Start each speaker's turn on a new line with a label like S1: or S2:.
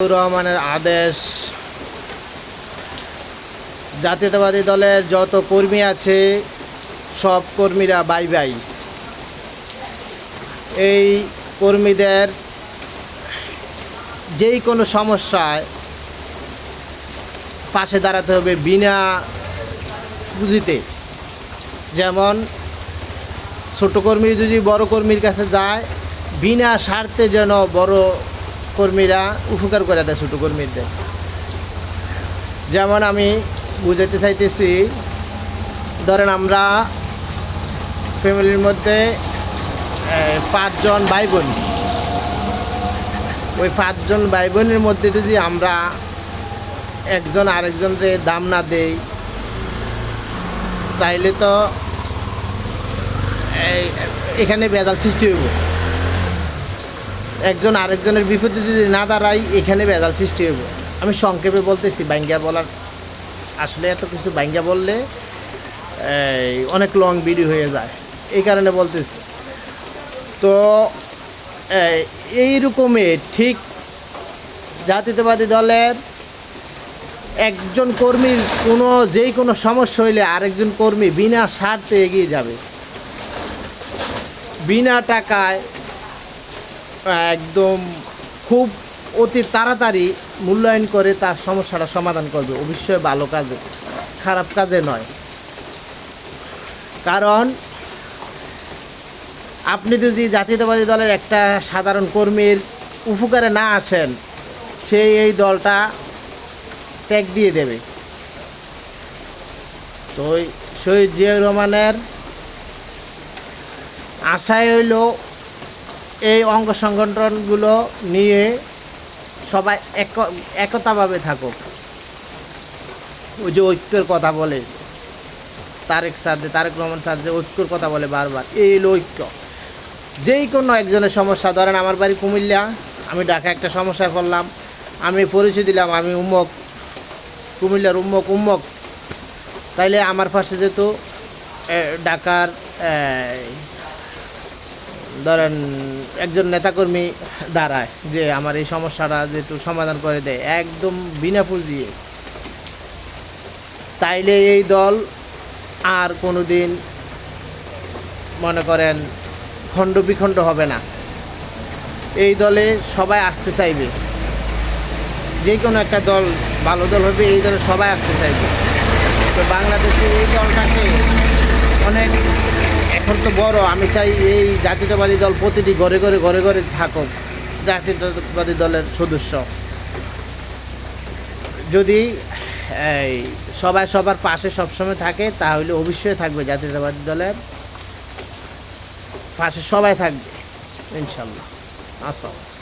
S1: রহমানের আদেশ। জাতীয়তাবাদী দলের যত কর্মী আছে, সব কর্মীরা বাই বাই। এই কর্মীদের যেই কোনো সমস্যায় পাশে দাঁড়াতে হবে বিনা পুঁজিতে। যেমন, ছোট কর্মী যদি বড় কর্মীর কাছে যায়, বিনা স্বার্থে যেন বড় কর্মীরা উপকার করে দেয় ছোটো কর্মীদের। যেমন আমি বুঝাতে চাইতেছি, ধরেন আমরা ফ্যামিলির মধ্যে পাঁচজন ভাই বোন ওই পাঁচজন ভাই বোনের মধ্যে যদি আমরা একজন আরেকজনকে দাম না দেই, তাইলে তো এখানে বেজাল সৃষ্টি হইব। একজন আরেকজনের বিপদে যদি না দাঁড়াই এখানে ভেজাল সৃষ্টি হইব। আমি সংক্ষেপে বলতেছি বাঙ্গিয়া বলার আসলে এত কিছু বাঙ্গিয়া বললে অনেক লং ভিডিও হয়ে যায়। এই কারণে বলতেছি। তো এই, এই রকমে ঠিক জাতীয়তাবাদী দলের একজন কর্মীর কোনো যেই কোনো সমস্যা হইলে আরেকজন কর্মী বিনা স্বার্থে এগিয়ে যাবে। বিনা টাকায় একদম খুব অতি তাড়াতাড়ি মূল্যায়ন করে তার সমস্যাটা সমাধান করবে। অবশ্যই ভালো কাজে, খারাপ কাজে নয়। কারণ আপনি যদি জাতীয়তাবাদী দলের একটা সাধারণ কর্মীর উপকারে না আসেন সেই এই দলটা ত্যাগ দিয়ে দেবে। তো শহীদ জিয়াউর রহমানের আশায় হইল এই অঙ্গ সংগঠনগুলো নিয়ে সবাই এক একতাভাবে থাকুক। ওই যে ঐক্যের কথা বলে, তারেক যে তারেক রহমান স্যার যে ঐক্যর কথা বলে বারবার, এই ঐক্য। যেই কোনো একজনের সমস্যা, ধরেন আমার বাড়ি কুমিল্লা, আমি ঢাকা একটা সমস্যায় পড়লাম আমি পরিচয় দিলাম, আমি উম্মক, কুমিল্লার উম্মক উম্মক। তাইলে আমার পাশে যেহেতু ঢাকার ধরেন একজন নেতাকর্মী দাঁড়ায় যে আমার এই সমস্যাটা যেহেতু সমাধান করে দেয়, একদম বিনা পুঁজিয়ে। তাইলে এই দল আর কোনো দিন মনে করেন খণ্ড বিখণ্ড হবে না। এই দলে সবাই আসতে চাইবে। যে কোনো একটা দল, ভালো দল হবে, এই দলে সবাই আসতে চাইবে। তো বাংলাদেশে এই দলটাকে অনেক এখন তো বড়, আমি চাই এই জাতীয়তাবাদী দল প্রতিটি ঘরে ঘরে ঘরে ঘরে থাকুক, জাতীয়তাবাদী দলের সদস্য। যদি এই সবাই সবার পাশে সবসময় থাকে, তাহলে অবশ্যই থাকবে জাতীয়তাবাদী দলের পাশে সবাই থাকবে, ইনশাল্লাহ। আসসালাম